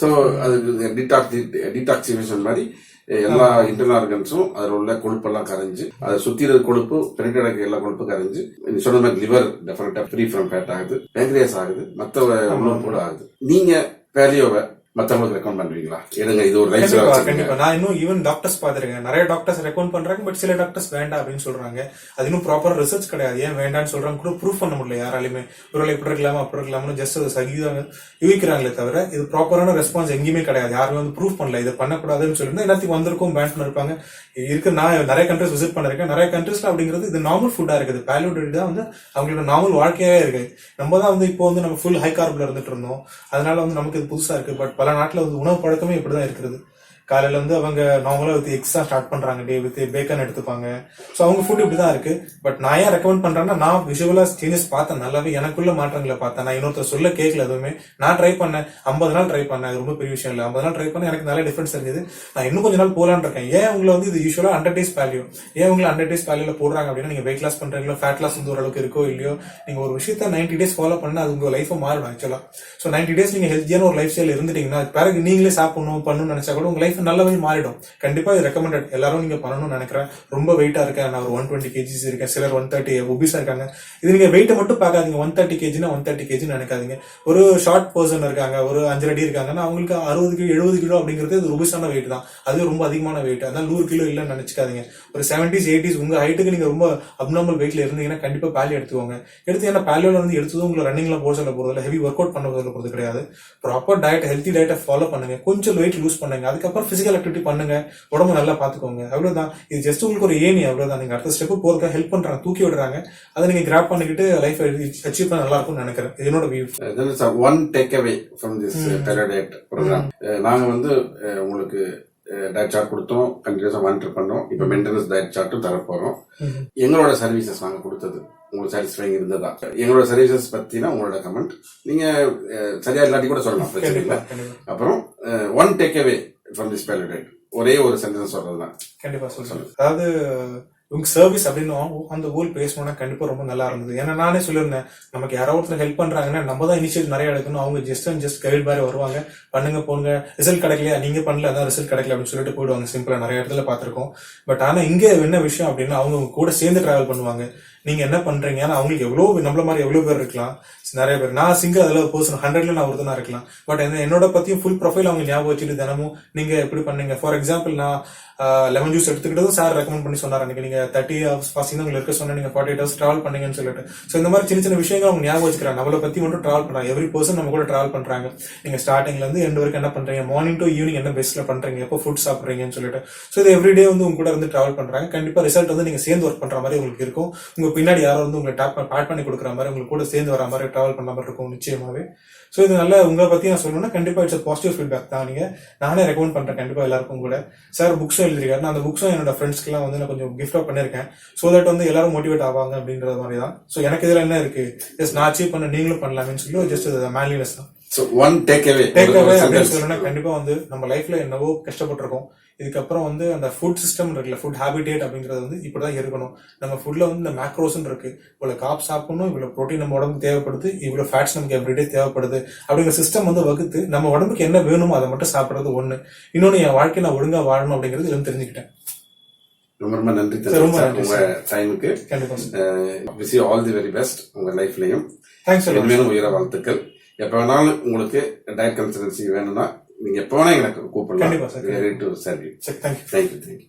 ஸோ அது டிடாக்சி டிடாக்சிவேஷன் மாதிரி எல்லா இன்டர்னல் ஆர்கன்ஸும் அதில் உள்ள கொழுப்பெல்லாம் கரைஞ்சு அதை சுற்றி இருக்கிற கொழுப்பு பெனிட்டட் எல்லா கொழுப்பு கரைஞ்சு நீங்க சொன்ன மாதிரி liver definitely free from fat ஆகுது பேங்க்ரியாஸ் ஆகுது மற்ற உணவு கூட ஆகுது. நீங்க பேலியோவை மற்றவங்களுக்கு ரெக்கமெண்ட் பண்றீங்களா எடுங்க இது ஒரு லைஃப் கண்டிப்பா நான் இன்னும் ஈவன் டாக்டர்ஸ் பாத்திருக்கேன் நிறைய டாக்டர்ஸ் ரெக்கமெண்ட் பண்றாங்க பட் சில டாக்டர்ஸ் வேண்டாம் அப்படின்னு சொல்றாங்க. அது இன்னும் ப்ராப்பர் ரிசர்ச் கிடையாது. ஏன் வேண்டாம்னு சொல்றாங்க கூட ப்ரூஃப் பண்ண முடியல யாராலையுமே. ஒருவேளை இப்படி இருக்கலாமா அப்படி இருக்கலாம்னு ஜஸ்ட் அது சகிதாங்க யூகிக்கிறாங்களே தவிர இது ப்ராப்பரான ரெஸ்பான்ஸ் எங்கேயுமே கிடையாது. யாருமே வந்து ப்ரூஃப் பண்ணல. இதை பண்ணக்கூடாதுன்னு சொல்லிட்டு எல்லாத்தையும் வந்திருக்கும் பேன் பண்ணிருப்பாங்க. இருக்கு நான் நிறைய கண்ட்ரிஸ் விசிட் பண்ணிருக்கேன். நிறைய கண்ட்ரிஸ்ல அப்படிங்கிறது இது நார்மல் ஃபுட்டா இருக்குது. பேலியோ தான் வந்து அவங்களோட நார்மல் வாழ்க்கையாவே இருக்கு. நம்ம தான் வந்து இப்போ வந்து நம்ம ஃபுல் ஹை கார்ப்ல இருந்துட்டு இருந்தோம். அதனால வந்து நமக்கு இது புதுசா இருக்கு. பட் பல நாட்டில் வந்து உணவு பழக்கமே இப்படி தான் இருக்கிறது. காலையில வந்து அவங்க நார்மலா வித் எக்ஸா ஸ்டார்ட் பண்றாங்க. டே வித் பேக்கன் எடுத்துப்பாங்க. ஸோ அவங்க ஃபுட் இப்படி தான் இருக்கு. பட் நான் ஏன் ரெக்கமெண்ட் பண்றேன்னா நான் விஷுவலா சேஞ்சஸ் பார்த்தேன். நல்லாவே எனக்குள்ள மாற்றங்களை பார்த்தேன். நான் இன்னொருத்தர் சொல்ல கேட்கல எதுவுமே. நான் ட்ரை பண்ணேன். ஐம்பது நாள் ட்ரை பண்ணேன். அது ரொம்ப பெரிய விஷயம் இல்லை. ஐம்பது நாள் ட்ரை பண்ண எனக்கு நல்ல டிஃபரன்ஸ் இருக்குது நான் இன்னும் கொஞ்ச நாள் போலான்னு இருக்கேன். ஏன் உங்களை வந்து இது யூஸ்வலா ஹண்ட்ரட் டேஸ் வேல்யூ ஏன் உங்களை ஹண்ட்ரட் டேஸ் வேல்யூல போடுறாங்க அப்படின்னா நீங்க வெயிட் லாஸ் பண்றீங்களோ ஃபேட் லாஸ் வந்து ஓரளவுக்கு இருக்கோ இல்லையோ நீங்க ஒரு விஷயத்த நைன்டி டேஸ் ஃபாலோ பண்ணா அது உங்க லைஃபை மாறிடும் ஆக்சுவலா ஸோ நைன்டி டேஸ் நீங்க ஹெல்த்தியான ஒரு லைஃப் ஸ்டைல் இருந்துட்டீங்கன்னா பிறகு நீங்களே சாப்பிடணும் பண்ணணும்னு நினைச்சா கூட உங்க லைஃப் நல்லாவே மாறிடும். கண்டிப்பா இது ரெக்கமெண்டட் எல்லாரும் நீங்க பண்ணணும்னு நினைக்கிறேன். ரொம்ப வெயிட்டா இருக்கேன். நான் ஒரு ஒன் டுவெண்ட்டி கேஜிஸ் இருக்கேன். சிலர் ஒன் தேர்ட்டி ஒபிஸா இருக்காங்க. இது நீங்க வெயிட்டை மட்டும் பார்க்காதீங்க. ஒன் தேர்ட்டி கேஜினா ஒன் தேர்ட்டி கேஜின்னு நினைக்காதீங்க. ஒரு ஷார்ட் பர்சன் இருக்காங்க. ஒரு அஞ்சு அடி இருக்காங்கன்னா அவங்களுக்கு அறுபது கிலோ எழுபது கிலோ அப்படிங்கிறது இது ஒபிஸான வெயிட் தான். அது ரொம்ப அதிகமான வெயிட் அதான் நூறு கிலோ இல்லைன்னு நினைச்சுக்காதீங்க. ஒரு செவன்டிஸ் எயிட்டிஸ் உங்க ஹைட்டுக்கு நீங்க ரொம்ப அப்நார்மல் வெயிட்ல இருந்தீங்கன்னா கண்டிப்பா பேலி எடுத்துக்கோங்க. எடுத்து ஏன்னா பேலியோல வந்து எடுத்ததும் உங்களை ரன்னிங்லாம் போட சொல்ல போறது ஹெவி ஒர்க் அவுட் பண்ண சொல்ல போறது கிடையாது. ப்ராப்பர் டயட் ஹெல்த்தி டயட்டை ஃபாலோ பண்ணுங்க. கொஞ்சம் வெயிட் லூஸ் பண்ணுங்க. அதுக்கப்புறம் பிசிக்கல் ஆக்டிவிட்டி பண்ணுங்க. உடம்பு நல்லா பாத்துக்கோங்க அவ்வளவுதான். இது ஜஸ்ட் உங்களுக்கு ஒரு ஏணி. அவ்வளவுதான். நீங்க அடுத்த ஸ்டெப் போறதுக்கு ஹெல்ப் பண்றாங்க. தூக்கி விடுறாங்க. அதை நீங்க கிராப் பண்ணிக்கிட்டு லைஃப் அச்சீவ் பண்ண நல்லா இருக்கும்னு நினைக்கிறேன். என்னோட view one take away from this detailed programme நாங்கள் வந்து உங்களுக்கு டயட் சார்ட் கொடுத்தோம். கண்டினியூஸாக மானிட்டர் பண்ணோம். இப்போ மெயின்டெனன்ஸ் டயட் சார்ட்டும் தரப்போகிறோம் எங்களோட சர்வீசஸ் நாங்கள் கொடுத்தது. உங்களுக்கு சாட்டிஸ்ஃபைங் இருந்ததா? எங்களோட சர்வீசஸ் பற்றினா உங்களோட கமெண்ட் நீங்கள் சரியா இல்லாட்டி கூட சொல்லலாம். பிரச்சனை இல்லை. அப்புறம் one take away from this detailed ஒரே ஒரு சென்டென்ஸ் சொல்றது தான் கண்டிப்பா சொல்றேன். அதாவது உங்க சர்வீஸ் அப்படின்னு அந்த ஊர் பேசணும்னா கண்டிப்பா ரொம்ப நல்லா இருந்தது. ஏன்னா நானே சொல்லியிருந்தேன் நமக்கு யாரோ ஒருத்தர் ஹெல்ப் பண்றாங்கன்னா நம்ம தான் இனிஷியேட் நிறைய எடுக்கணும். அவங்க ஜஸ்ட் அண்ட் ஜஸ்ட் கைட் மாதிரி வருவாங்க. பண்ணுங்க போங்க. ரிசல்ட் கிடைக்கலையா? நீங்க பண்ணல அதான் ரிசல்ட் கிடைக்கல அப்படின்னு சொல்லிட்டு போயிடுவாங்க. சிம்பிளா நிறைய இடத்துல பார்த்திருக்கோம். பட் ஆனா இங்க என்ன விஷயம் அப்படின்னா அவங்க கூட சேர்ந்து டிராவல் பண்ணுவாங்க. நீங்க என்ன பண்றீங்க? ஆனா அவங்களுக்கு எவ்வளவு நம்மள மாதிரி எவ்வளவு பேர் இருக்கலாம். நிறைய பேர். நான் சிங்கிள் அதில் பர்சன் ஹண்ட்ரட்ல நான் ஒருத்தனா இருக்கலாம். பட் என்னோட பத்தியும் ஃபுல் ப்ரொஃபைல் அவங்க ஞாபகம் வச்சுட்டு தினமும் நீங்க எப்படி பண்ணீங்க? ஃபார் எக்ஸாம்பிள் நான் லெமன் ஜூஸ் எடுத்துக்கிட்டதும் சார் ரெக்கமெண்ட் பண்ணி சொன்னார். அன்னைக்கு நீங்க தேர்ட்டி ஹவர்ஸ் பாசிங் உங்களுக்கு இருக்க சொன்னா நீங்க ஃபார்ட்டி ஹவர்ஸ் ட்ராவல் பண்ணீங்கன்னு சொல்லிட்டு. ஸோ இந்த மாதிரி சின்ன சின்ன விஷயங்கள் அவங்க ஞாபகம் வச்சுக்கிறாங்க. நம்மளை பத்தி மட்டும் ட்ராவல் பண்றாங்க எவ்ரி பர்சன் நம்ம கூட ட்ராவல் பண்றாங்க. நீங்க ஸ்டார்டிங்ல இருந்து வரைக்கும் என்ன பண்றீங்க? மார்னிங் டு ஈவினிங் என்ன பெஸ்ட்ல பண்றீங்க? எப்போ ஃபுட் சாப்பிட்றீங்கன்னு சொல்லிட்டு. ஸோ இது எவ்ரிடே வந்து உங்க கூட இருந்து ட்ராவல் பண்றாங்க. கண்டிப்பா ரிசல்ட் வந்து நீங்க சேர்ந்து ஒர்க் பண்ற மாதிரி உங்களுக்கு இருக்கும். உங்க பின்னாடி யாரோ வந்து உங்களை டாப் பேட் பண்ணி கொடுக்குற மாதிரி உங்களுக்கு கூட சேர்ந்து வர மாதிரி டிராவல் பண்ண மாதிரி இருக்கும் நிச்சயமாவே. ஸோ இது நல்ல உங்களை பத்தி நான் சொல்லணும்னா கண்டிப்பா இட்ஸ் பாசிட்டிவ் ஃபீட்பேக் தான். நீங்க நானே ரெக்கமெண்ட் பண்றேன். கண்டிப்பா எல்லாருக்கும் கூட. சார் புக்ஸும் எழுதிருக்காரு. நான் அந்த புக்ஸும் என்னோட ஃப்ரெண்ட்ஸ்க்குலாம் வந்து நான் கொஞ்சம் கிஃப்டா பண்ணிருக்கேன். ஸோ தட் வந்து எல்லாரும் மோட்டிவேட் ஆவாங்க அப்படின்றது மாதிரி தான். ஸோ எனக்கு இதுல என்ன இருக்கு? ஜஸ்ட் நான் அச்சீவ் பண்ண நீங்களும் பண்ணலாமேன்னு சொல்லி ஜஸ்ட் மேன்லினஸ் தான். One take away take away அப்படின்னு சொல்லணும்னா கண்டிப்பா வந்து நம்ம லைஃப்ல என்னவோ கஷ்டப்பட்டிருக்கோம். இதுக்கப்புறம் வந்து அந்த ஃபுட் சிஸ்டம் இருக்குல்ல ஃபுட் ஹேபிடேட் அப்படிங்கிறது வந்து இப்படிதான் இருக்கணும். நம்ம ஃபுட்ல வந்து இந்த மேக்ரோஸ் இருக்கு. இவ்வளவு காப் சாப்பிடணும் இவ்வளவு ப்ரோட்டீன் நம்ம உடம்புக்கு தேவைப்படுது இவ்வளவு ஃபேட்ஸ் நமக்கு எவ்ரிடே தேவைப்படுது. அப்படிங்கிற சிஸ்டம் வந்து வகுத்து நம்ம உடம்புக்கு என்ன வேணுமோ அதை மட்டும் சாப்பிடுறது ஒண்ணு. இன்னொன்னு என் வாழ்க்கை நான் ஒழுங்கா வாழணும் அப்படிங்கிறது இதுல தெரிஞ்சுக்கிட்டேன். ரொம்ப ரொம்ப நன்றி உங்க டைமுக்கு கண்டிப்பா wish all the very best உங்க லைஃப்லயும் தேங்க்ஸ் உயர வாழ்த்துக்கள். எப்ப வேணாலும் உங்களுக்கு டயட் கன்சல்டன்சி வேணும்னா நீங்க வேணா எனக்கு கூப்பிடலாம். கண்டிப்பா சார். Thank you thank you thank you